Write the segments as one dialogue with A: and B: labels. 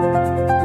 A: you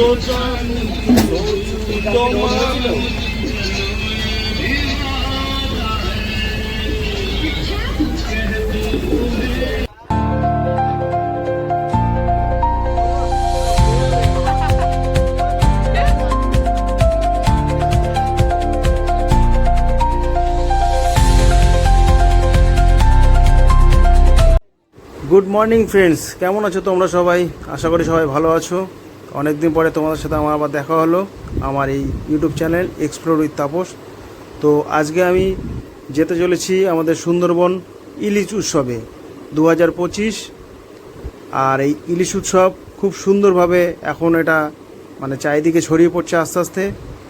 A: good morning friends কেমন আছো তোমরা সবাই? আশা করি সবাই ভালো আছো। অনেক দিন পরে তোমাদের সাথে আমার আবার দেখা হলো, আমার এই YouTube channel explore with Tapas তো আজকে আমি যেতে চলেছি আমাদের সুন্দরবন ইলিশ উৎসবে দু হাজার পঁচিশ। আর এই ইলিশ উৎসব খুব সুন্দরভাবে এখন এটা মানে চারিদিকে ছড়িয়ে পড়ছে আস্তে আস্তে।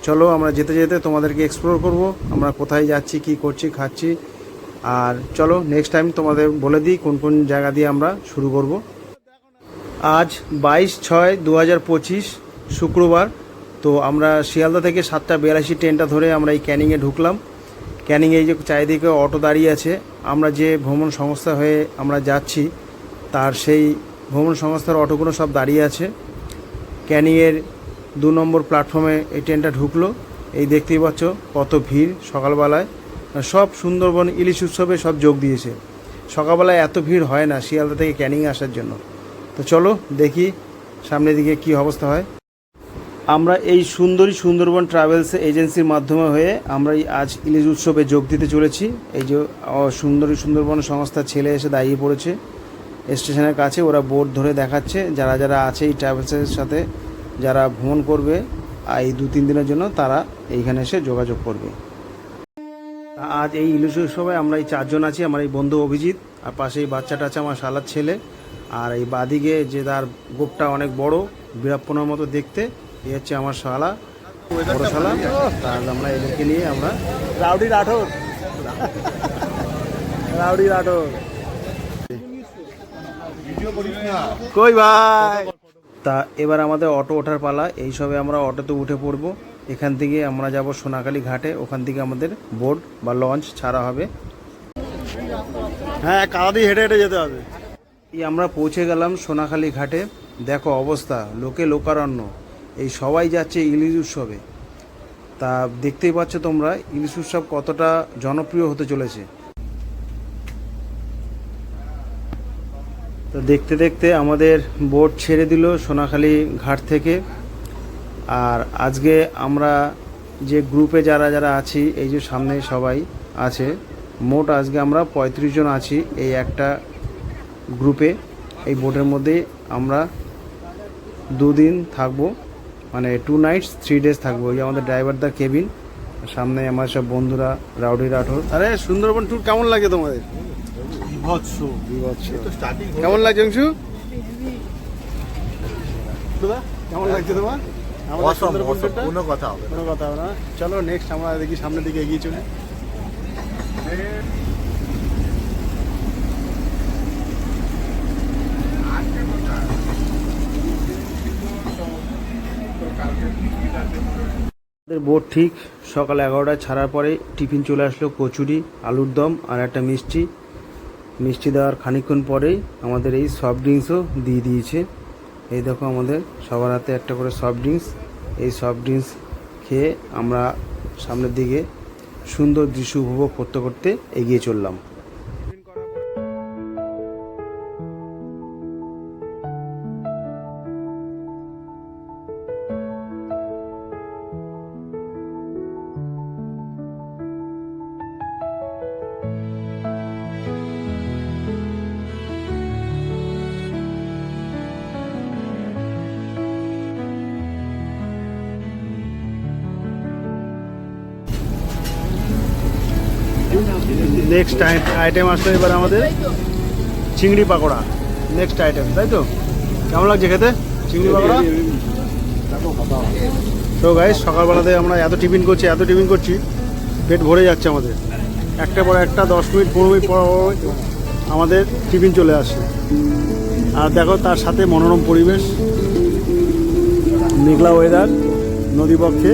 A: চলো আমরা যেতে যেতে তোমাদেরকে এক্সপ্লোর করব, আমরা কোথায় যাচ্ছি, কি করছি, খাচ্ছি। আর চলো নেক্সট টাইম তোমাদের বলে দিই কোন কোন জায়গা দিয়ে আমরা শুরু করব। আজ বাইশ ছয় দু হাজার পঁচিশ শুক্রবার। তো আমরা শিয়ালদা থেকে সাতটা বিয়াল্লিশি ট্রেনটা ধরে আমরা এই ক্যানিংয়ে ঢুকলাম। ক্যানিংয়ে এই যে চারিদিকে অটো দাঁড়িয়ে আছে, আমরা যে ভ্রমণ সংস্থা হয়ে আমরা যাচ্ছি, তার সেই ভ্রমণ সংস্থার অটোগুলো সব দাঁড়িয়ে আছে। ক্যানিংয়ের দু নম্বর প্ল্যাটফর্মে এই ট্রেনটা ঢুকলো। এই দেখতেই পাচ্ছ কত ভিড় সকালবেলায়। সব সুন্দরবন ইলিশ উৎসবে সব যোগ দিয়েছে। সকালবেলায় এত ভিড় হয় না শিয়ালদা থেকে ক্যানিং আসার জন্য। তো চলো দেখি সামনের দিকে কি অবস্থা হয়। আমরা এই সুন্দরী সুন্দরবন ট্রাভেলস এজেন্সির মাধ্যমে হয়ে আমরা এই আজ ইলিশ উৎসবে যোগ দিতে চলেছি। এই যে সুন্দরী সুন্দরবন সংস্থার ছেলে এসে দাঁড়িয়ে পড়েছে। স্টেশনের কাছে ওরা বোর্ড ধরে দেখাচ্ছে। যারা যারা আছে এই ট্রাভেলসের সাথে যারা ভ্রমণ করবে আর এই দু তিন দিনের জন্য তারা এইখানে এসে যোগাযোগ করবে। আজ এই ইলিশ উৎসবে আমরা এই চারজন আছি, আমার এই বন্ধু অভিজিৎ আর পাশে এই বাচ্চাটা আছে আমার শালার ছেলে। আর এই বাদিকে যে তার গোপটা অনেক বড় বিরাপ্পনার মতো দেখতে এই হচ্ছে আমার শালা বড় শালা। তার আমরা এদেরকে নিয়ে আমরা রাউডি রাঠোর। রাউডি রাঠোর। কই ভাই? তা এবার আমাদের অটো ওঠার পালা এই সবে আমরা অটোতে উঠে পড়ব। এখান থেকে আমরা যাব সোনাখালী ঘাটে ওখান থেকে আমাদের বোট বা লঞ্চ ছাড়া হবে। হ্যাঁ কাদা দিয়ে হেঁটে হেঁটে যেতে হবে। আমরা পৌঁছে গেলাম সোনাখালী ঘাটে। দেখো অবস্থা, লোকে লোকারণ্য। এই সবাই যাচ্ছে ইলিশ উৎসবে। তা দেখতেই পাচ্ছ তোমরা, ইলিশ উৎসব কতটা জনপ্রিয় হতে চলেছে। তো দেখতে দেখতে আমাদের বোট ছেড়ে দিল সোনাখালী ঘাট থেকে। আর আজকে আমরা যে গ্রুপে যারা যারা আছি, এই যে সামনে সবাই আছে, মোট আজকে আমরা পঁয়ত্রিশ জন আছি। এই একটা গ্রুপে এই বোটের মধ্যে আমরা দুদিন থাকব। মানে টু নাইটস থ্রি ডেজ থাকব। এই আমাদের ড্রাইভার দা কেবিন সামনে আমার সব বন্ধুরা রাউডি রাঠোর আরে সুন্দরবন ট্যুর কেমন লাগে তোমাদের?
B: বিভৎস।
A: বিভৎস।
B: তো স্টার্টিং
A: কেমন লাগছে অংশু? কেমন লাগছে তোমার?
B: কোনো কথা হবে।
A: কোনো কথা হবে না। চলো নেক্সট আমরা দেখি সামনের দিকে এগিয়ে চলে। আমাদের বোট ঠিক সকাল এগারোটায় ছাড়ার পরে টিফিন চলে আসলো কচুরি, আলুর দম আর একটা মিষ্টি। মিষ্টি দেওয়ার খানিকক্ষণ পরেই আমাদের এই সফট ড্রিঙ্কসও দিয়ে দিয়েছে। এই দেখো আমাদের সবার হাতে একটা করে সফট ড্রিঙ্কস এই সফট ড্রিঙ্কস খেয়ে আমরা সামনের দিকে সুন্দর দৃশ্য উপভোগ করতে করতে এগিয়ে চললাম। নেক্সট আইটেম আসলো এবার আমাদের চিংড়ি পাকোড়া। নেক্সট আইটেম তাই তো? কেমন লাগছে খেতে? চিংড়ি পাকোড়া? তো গাইস সকালবেলাতে আমরা এত টিফিন করছি, এত টিফিন করছি, পেট ভরে যাচ্ছে আমাদের। একটা পর একটা, দশ মিনিট, পনেরো মিনিট পর আমাদের টিফিন চলে আসে আর দেখো তার সাথে মনোরম পরিবেশ, মেঘলা ওয়েদার নদীপক্ষে।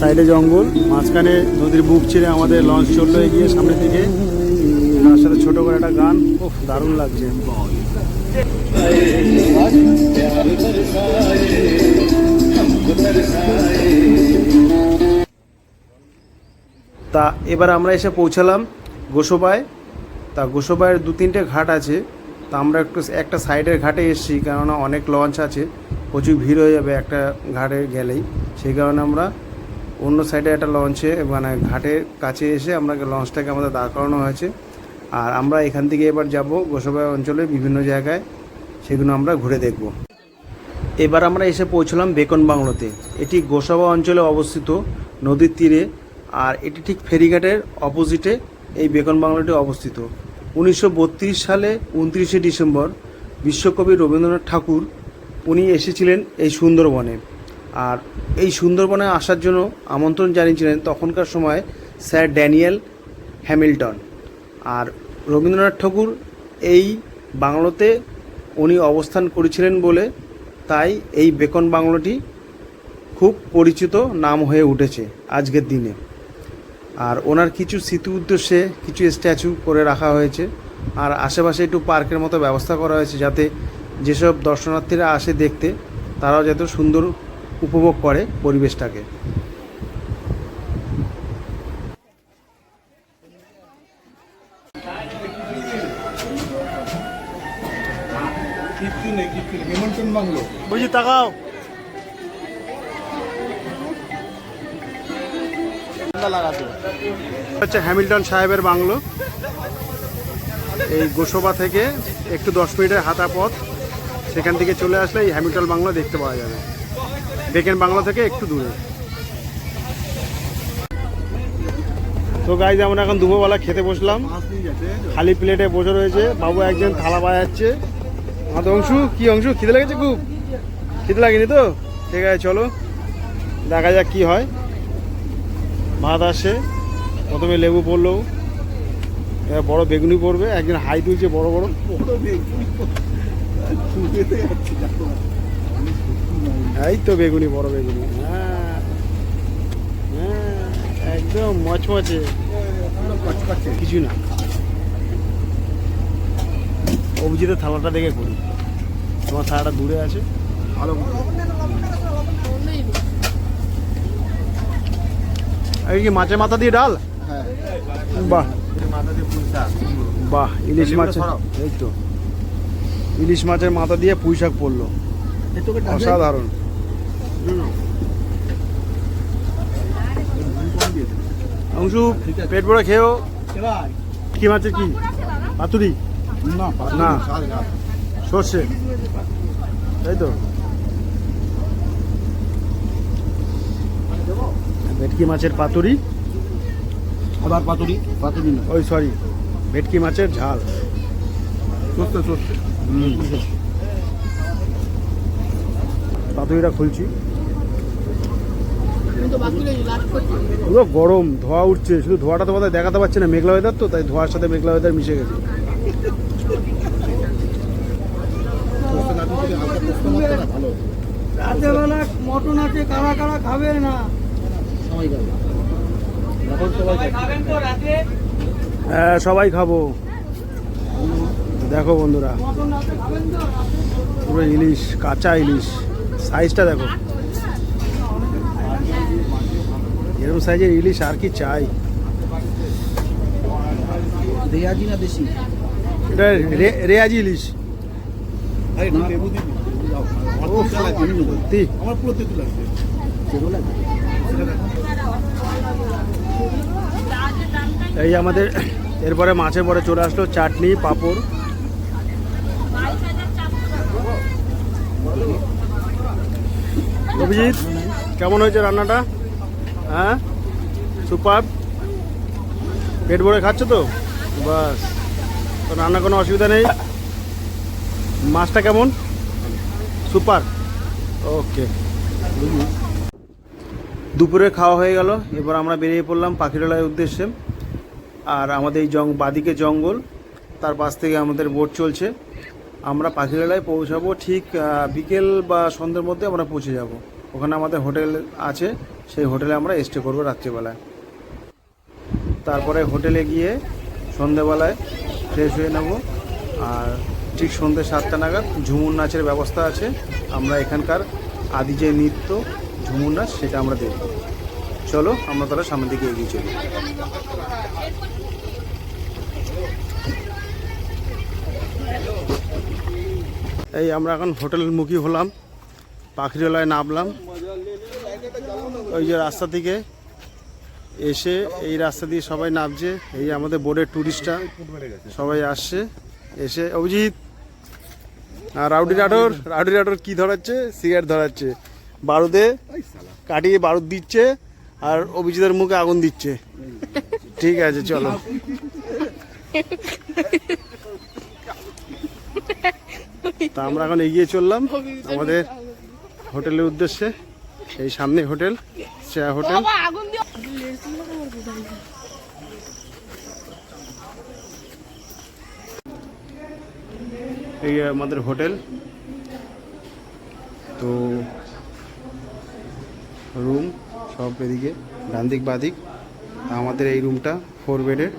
A: সাইডে জঙ্গল, মাঝখানে নদীর বুক ছিঁড়ে আমাদের লঞ্চ চলল এগিয়ে সামনের দিকে। তার সাথে ছোটো করে একটা গান খুব দারুণ লাগছে। তা এবার আমরা এসে পৌঁছালাম গোসবায়। তা গোসবায়ের দু তিনটে ঘাট আছে। তা আমরা একটু একটা সাইডের ঘাটে এসেছি, কেননা অনেক লঞ্চ আছে। প্রচুর ভিড় হয়ে যাবে একটা ঘাটে গেলেই। সেই কারণে আমরা অন্য সাইডে একটা লঞ্চে মানে ঘাটের কাছে এসে আমরা লঞ্চটাকে আমাদের দাঁড় করানো হয়েছে। আর আমরা এখান থেকে এবার যাব গোসবাই অঞ্চলে বিভিন্ন জায়গায়, সেগুলো আমরা ঘুরে দেখব। এবার আমরা এসে পৌঁছলাম বেকন বাংলোতে। এটি গোসাবা অঞ্চলে অবস্থিত নদীর তীরে, আর এটি ঠিক ফেরিঘাটের অপোজিটে এই বেকন বাংলোটি অবস্থিত। উনিশশো বত্রিশ সালে উনত্রিশে ডিসেম্বর বিশ্বকবি রবীন্দ্রনাথ ঠাকুর, উনি এসেছিলেন এই সুন্দরবনে। আর এই সুন্দরবনে আসার জন্য আমন্ত্রণ জানিয়েছিলেন তখনকার সময় স্যার ড্যানিয়েল হ্যামিল্টন আর রবীন্দ্রনাথ ঠাকুর এই বাংলোতে উনি অবস্থান করেছিলেন বলে তাই এই বেকন বাংলোটি খুব পরিচিত নাম হয়ে উঠেছে আজকের দিনে। আর ওনার কিছু স্মৃতি উদ্দেশ্যে কিছু স্ট্যাচু করে রাখা হয়েছে আর আশেপাশে একটু পার্কের মতো ব্যবস্থা করা হয়েছে যাতে যেসব দর্শনার্থীরা আসে দেখতে তারাও যাতে সুন্দর উপভোগ করে পরিবেশটাকে। বুঝি তাকাও।
B: লাগাতে
A: হচ্ছে হ্যামিল্টন সাহেবের বাংলো। এই গোসবা থেকে একটু দশ মিনিটের হাঁটা পথ সেখান থেকে চলে আসলে এই হ্যামিল্টন বাংলো দেখতে পাওয়া যাবে। বেকেন বাংলা থেকে একটু দূরে। তো গাইজ আমরা এখন দুপুরবেলা খেতে বসলাম। খালি প্লেটে বসে রয়েছে। বাবু একজন থালা বাজাচ্ছে। আমাদের অংশু, কি অংশু? খিদে লেগেছে খুব? খিদে লাগেনি তো? ঠিক আছে, চলো। দেখা যাক কি হয়। ভাত আসে। প্রথমে লেবু পড়ল। বড় বেগুনি পড়বে। একজন হাই তুলছে বড় বড়।
B: বড় বেগুনি
A: এই তো বেগুনি বড় বেগুনি। হ্যাঁ হ্যাঁ একদম মচমচে। কিছু না। অভিজিতের থালাটা দেখে করি তোমার থালাটা দূরে আছে।
B: ভালো
A: এই কি মাছের মাথা দিয়ে ডাল?
B: হ্যাঁ
A: বাহ
B: মাথা দিয়ে পুলসা
A: বাহ ইলিশ মাছ। এই তো। ইলিশ মাছের মাথা দিয়ে পুঁই শাক পড়ল। অসাধারণ। অংশু পেট ভরে খেয়েও কি মাছের কি? পাতুরি?
B: না
A: সর্ষে। তাই তো? ভেটকি মাছের পাতুরি?
B: আবার পাতুরি? পাতুরি না।
A: ওই সরি ভেটকি মাছের ঝাল।
B: সস্তে সস্তে
A: পাতুরিটা খুলছি
C: আমি তো বাকি রয়েছি লাস্ট করছি
A: পুরো গরম ধোয়া উঠছে। শুধু ধোয়াটা তোমাদের দেখাতে পারছে না মেঘলা ওয়েদার তো তাই ধোয়ার সাথে মেঘলা ওয়েদার মিশে গেছে।
C: রাতেরবেলা মটন আছে কারা কারা খাবে না?
A: হ্যাঁ সবাই খাব। দেখো বন্ধুরা পুরো ইলিশ কাঁচা ইলিশ। সাইজটা দেখো। এরকম সাইজের ইলিশ আর কি চাই?
B: রেয়াজি না দেশি?
A: এটা রেয়াজি ইলিশ।
B: আমার পুরো লাগবে লাগবে
A: এই আমাদের এরপরে মাছের পরে চলে আসলো চাটনি পাঁপড়। অভিজিৎ কেমন হয়েছে রান্নাটা? হ্যাঁ? সুপার। পেট ভরে খাচ্ছ তো? বাস। তো রান্না কোনো অসুবিধা নেই? মাছটা কেমন? সুপার। ওকে। দুপুরে খাওয়া হয়ে গেল। এবার আমরা বেরিয়ে পড়লাম পাখিরালয়ের উদ্দেশ্যে। আর আমাদের এই জং বাদিকে জঙ্গল, তার পাশ থেকে আমাদের বোট চলছে। আমরা পাখিরালয় পৌঁছাবো ঠিক বিকেল বা সন্ধ্যের মধ্যে আমরা পৌঁছে যাব। ওখানে আমাদের হোটেল আছে, সেই হোটেলে আমরা স্টে করব রাত্রিবেলায়। তারপরে হোটেলে গিয়ে সন্ধেবেলায় ফ্রেশ হয়ে নেব। আর ঠিক সন্ধ্যে সাতটা নাগাদ ঝুমুর নাচের ব্যবস্থা আছে। আমরা এখানকার আদি যে নৃত্য, ঝুমুর নাচ, সেটা আমরা দেখব। চলো, আমরা তারা সামনের দিকে এগিয়ে চলি। এই আমরা এখন হোটেলের মুখী হলাম। পাখিরালয় নামলাম। ওই যে রাস্তা থেকে এসে এই রাস্তা দিয়ে সবাই নামছে। এই আমাদের বোর্ডের ট্যুরিস্টরা সবাই আসছে। এসে অভিজিৎ, আর রাউডি রাঠোর রাউডি রাঠোর কি ধরাচ্ছে? সিগারেট ধরাচ্ছে। বারুদে কাটিয়ে বারুদ দিচ্ছে আর অভিজিতের মুখে আগুন দিচ্ছে। ঠিক আছে, চলো। তা আমরা এখন এগিয়ে চললাম। আমাদের হোটেলের উদ্দেশ্যে এই সামনে হোটেল শ্রেয়া হোটেল। এই আমাদের হোটেল। তো রুম সব এদিকে ডান দিক বাদিক। আমাদের এই রুমটা ফোর বেডের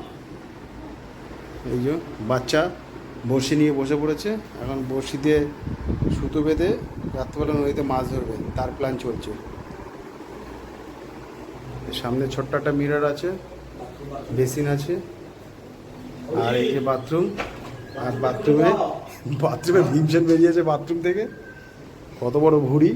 A: এই যে বাচ্চা বড়শি নিয়ে বসে পড়েছে। এখন বড়শি দিয়ে সুতো বেঁধে রাত্রেবেলা নদীতে মাছ ধরবে। তার প্ল্যান চলছে। সামনে ছোট্ট একটা মিরর আছে বেসিন আছে, আর এই যে বাথরুম আর বাথরুমে বাথরুমে ভীমসেন বেরিয়েছে বাথরুম থেকে। কত বড় ভুড়ি।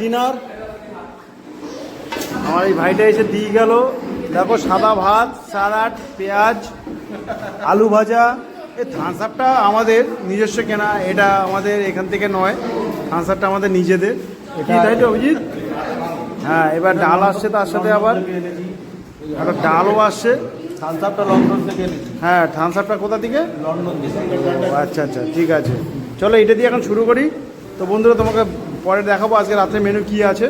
A: ডিনার। আমার এই ভাইটা এসে দিয়ে গেল। দেখো সাদা ভাত স্যালাড পেঁয়াজ আলু ভাজা। এই থানস আপটা আমাদের নিজস্ব কেনা এটা আমাদের এখান থেকে নয়। আপটা আমাদের নিজেদের। কি তাই তো অভিজিৎ? হ্যাঁ এবার ডাল আসছে তার সাথে আবার। একটা ডালও আসছে।
B: থামস আপটা লন্ডন থেকে
A: হ্যাঁ থানস আপটা কোথা থেকে?
B: লন্ডন থেকে।
A: আচ্ছা আচ্ছা ঠিক আছে। চলো এটা দিয়ে এখন শুরু করি। তো বন্ধুরা তোমাকে পরে দেখাবো আজকে রাত্রে মেনু কি আছে।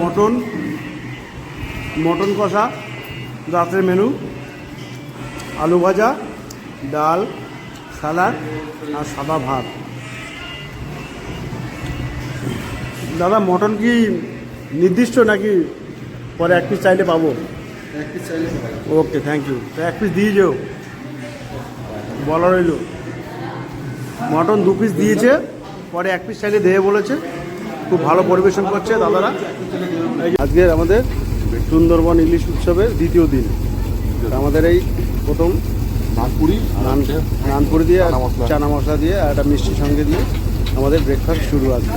A: মটন মটন কষা রাত্রের মেনু আলু ভাজা ডাল সালাড আর সাদা ভাত। দাদা মটন কি নির্দিষ্ট নাকি পরে এক পিস চাইলে পাবো? ওকে থ্যাংক ইউ তো এক পিস দিয়ে যেও। বলা রইল। মটন দু পিস দিয়েছে। পরে এক পিস চাইলে দেবে বলেছে। খুব ভালো পরিবেশন করছে দাদারা। আজকে আমাদের সুন্দরবন ইলিশ উৎসবের দ্বিতীয় দিন। আমাদের এই প্রথম
B: নাগপুরি
A: নান নানপুরি। দিয়ে
B: চানা মশলা।
A: দিয়ে আর একটা মিষ্টির সঙ্গে দিয়ে আমাদের ব্রেকফাস্ট শুরু আছে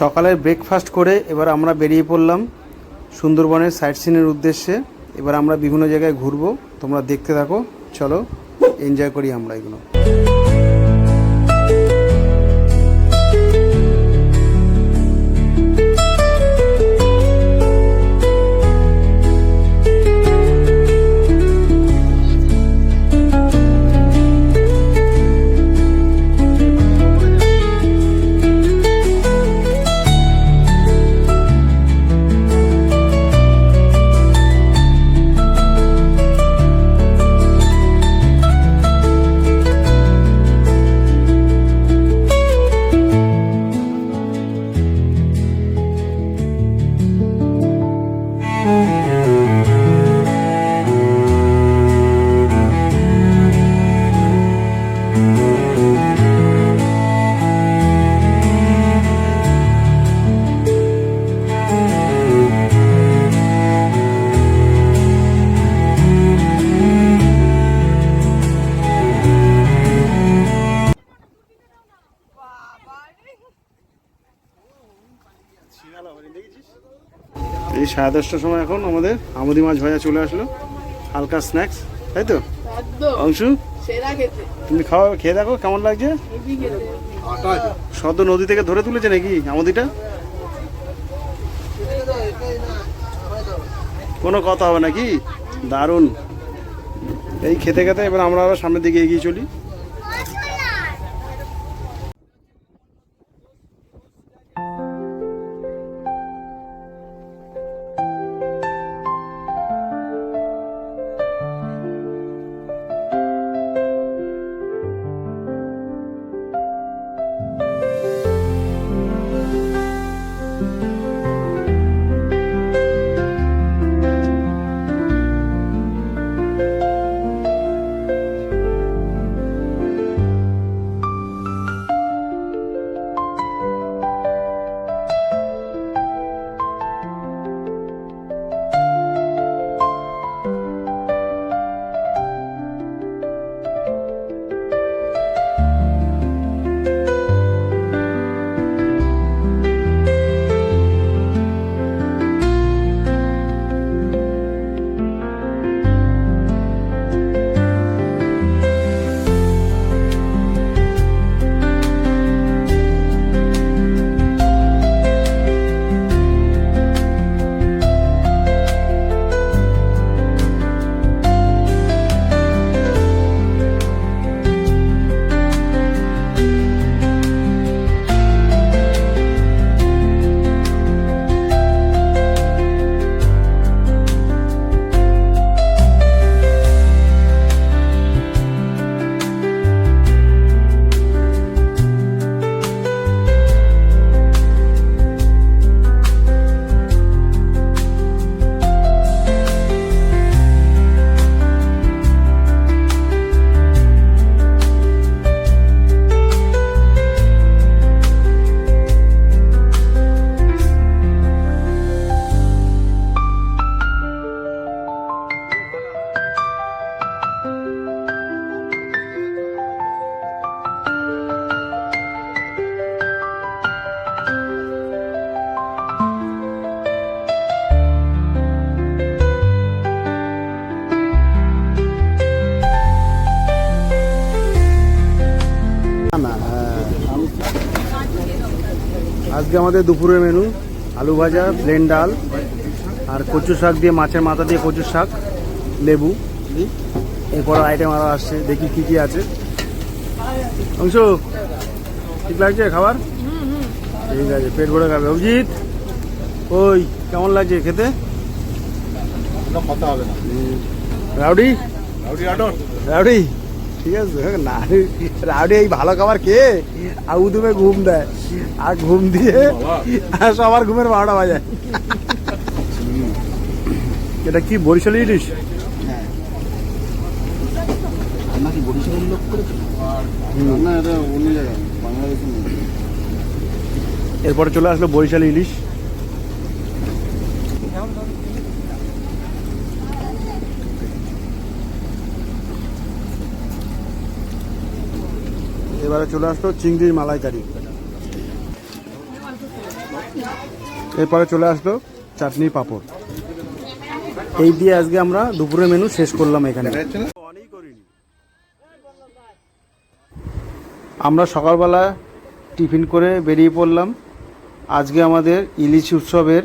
A: সকালের ব্রেকফাস্ট করে এবার আমরা বেরিয়ে পড়লাম সুন্দরবনের সাইট সিনের উদ্দেশ্যে। এবার আমরা বিভিন্ন জায়গায় ঘুরবো তোমরা দেখতে থাকো চলো এনজয় করি আমরা এগুলো। সাড়ে দশটার সময় এখন আমাদের আমুদি মাছ ভাজা চলে আসলো হালকা স্ন্যাক্স তাই তো? অংশু? তুমি খাওয়া খেয়ে দেখো কেমন লাগছে? সদ্য নদী থেকে ধরে তুলেছে নাকি আমুদিটা? কোনো কথা হবে নাকি? দারুণ। এই খেতে খেতে এবার আমরা আবার সামনের দিকে এগিয়ে চলি। আজকে আমাদের দুপুরের মেনু আলু ভাজা প্লেন ডাল আর কচু শাক দিয়ে মাছের মাথা দিয়ে কচু শাক লেবু। এরপর আইটেম আরও আসছে দেখি কি কি আছে। অংশ ঠিক লাগছে খাবার? ঠিক আছে পেট ভরে খাবে। অভিজিৎ ওই কেমন লাগছে খেতে?
B: কথা হবে না। Rowdy rowdy.
A: রাউডি? ঠিক আছে? না রাউডি এই ভালো খাবার খেয়ে আউ তুমি ঘুম দেয়। আর ঘুম দিয়ে আর সবার ঘুমের বারোটা বাজায় এটা কি বরিশালি ইলিশ?
B: নেই
A: এরপরে চলে আসলো বরিশালি ইলিশ। এবারে চলে আসলো চিংড়ির মালাইকারি। এরপরে চলে আসলো চাটনি পাঁপড়। এই দিয়ে আজকে আমরা দুপুরের মেনু শেষ করলাম এখানে। আমরা সকালবেলা টিফিন করে বেরিয়ে পড়লাম। আজকে আমাদের ইলিশ উৎসবের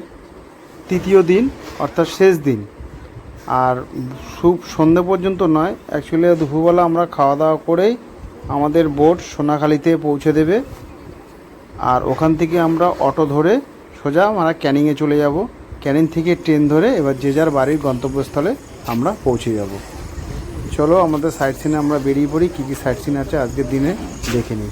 A: তৃতীয় দিন, অর্থাৎ শেষ দিন। আর খুব সন্ধে পর্যন্ত নয় অ্যাকচুয়ালি দুপুরবেলা আমরা খাওয়া দাওয়া করেই আমাদের বোট সোনাখালিতে পৌঁছে দেবে। আর ওখান থেকে আমরা অটো ধরে সোজা আমরা ক্যানিংয়ে চলে যাব। ক্যানিং থেকে ট্রেন ধরে এবার যে যার বাড়ির গন্তব্যস্থলে আমরা পৌঁছে যাব। চলো আমাদের সাইট সিনে আমরা বেরিয়ে পড়ি, কী কী সাইট সিন আছে আজকের দিনে দেখে নিই।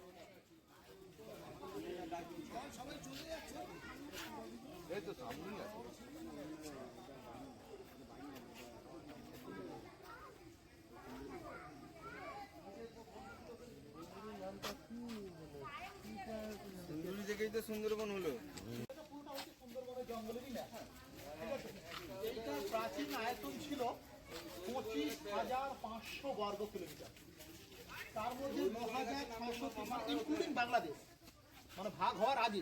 B: সুন্দরবন হলো
D: এইটার প্রাচীন আয়তন ছিল পঁচিশ হাজার পাঁচশো বর্গ কিলোমিটার তার মধ্যে ন হাজার ছশো ইনক্লুডিং বাংলাদেশ মানে ভাগ হওয়ার আগে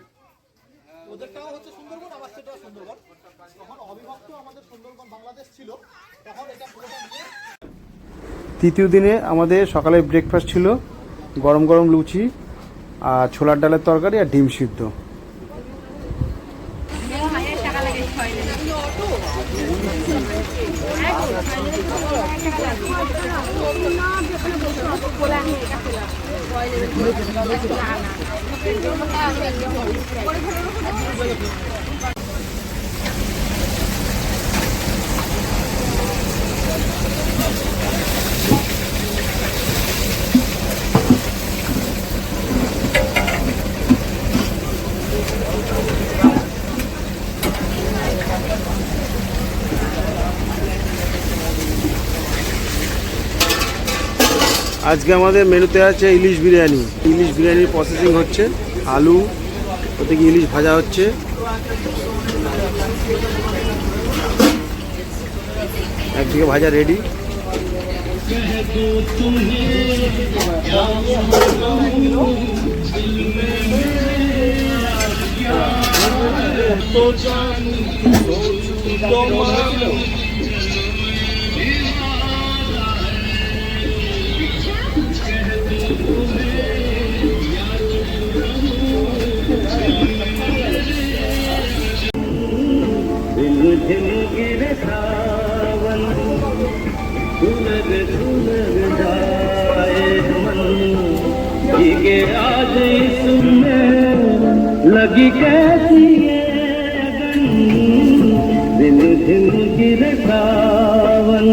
D: ওদেরটাও হচ্ছে সুন্দরবন আবার সেটাও সুন্দরবন যখন অবিভক্ত আমাদের সুন্দরবন বাংলাদেশ ছিল তখন এটা পুরোটা নিয়ে
A: তৃতীয় দিনে আমাদের সকালে ব্রেকফাস্ট ছিল, গরম গরম লুচি, আর ছোলার ডালের তরকারি আর ডিম সিদ্ধ। আজকে আমাদের মেনুতে আছে ইলিশ বিরিয়ানি। ইলিশ বিরিয়ানির প্রসেসিং হচ্ছে, আলু ওদিকে ইলিশ ভাজা হচ্ছে। একদিকে ভাজা রেডি
E: आज इसमें लगी कैसी ये अगन दिल दिल गिर सावन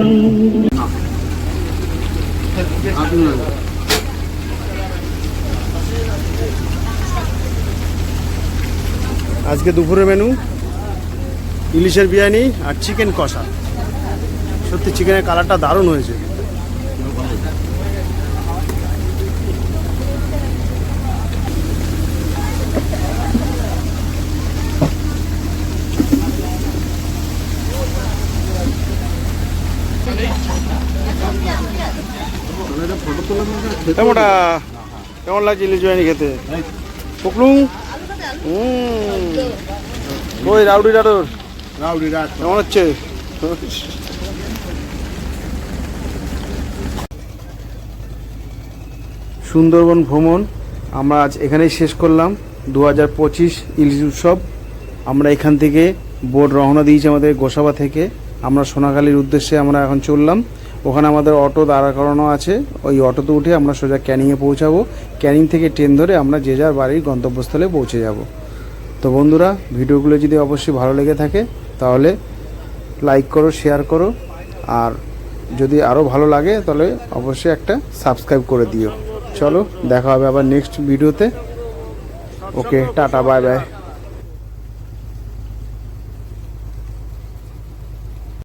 A: আজকে দুপুরের মেনু ইলিশের বিরিয়ানি আর চিকেন কষা। সত্যি চিকেনের কালারটা দারুণ হয়েছে। কেমন লাগছে ইলিশ বিরিয়ানি খেতে? পুকলুং হুম। ওই রাউডি রাউডর
B: রাউডি রাত
A: কেমন হচ্ছে সুন্দরবন ভ্রমণ আমরা আজ এখানেই শেষ করলাম। দু হাজার পঁচিশ ইলিশ উৎসব। আমরা এখান থেকে বোট রওনা দিয়েছি আমাদের গোসাবা থেকে। আমরা সোনাখালীর উদ্দেশ্যে আমরা এখন চললাম। ওখানে আমাদের অটো দাঁড়া করানো আছে। ওই অটোতে উঠে আমরা সোজা ক্যানিংয়ে পৌঁছাবো। ক্যানিং থেকে ট্রেন ধরে আমরা যে যার বাড়ির গন্তব্যস্থলে পৌঁছে যাব। তো বন্ধুরা ভিডিওগুলো যদি অবশ্যই ভালো লেগে থাকে তাহলে লাইক করো শেয়ার করো। আর যদি আরও ভালো লাগে, তাহলে অবশ্যই একটা সাবস্ক্রাইব করে দিও। চলো, দেখা হবে আবার নেক্সট ভিডিওতে ওকে টাটা বাই বাই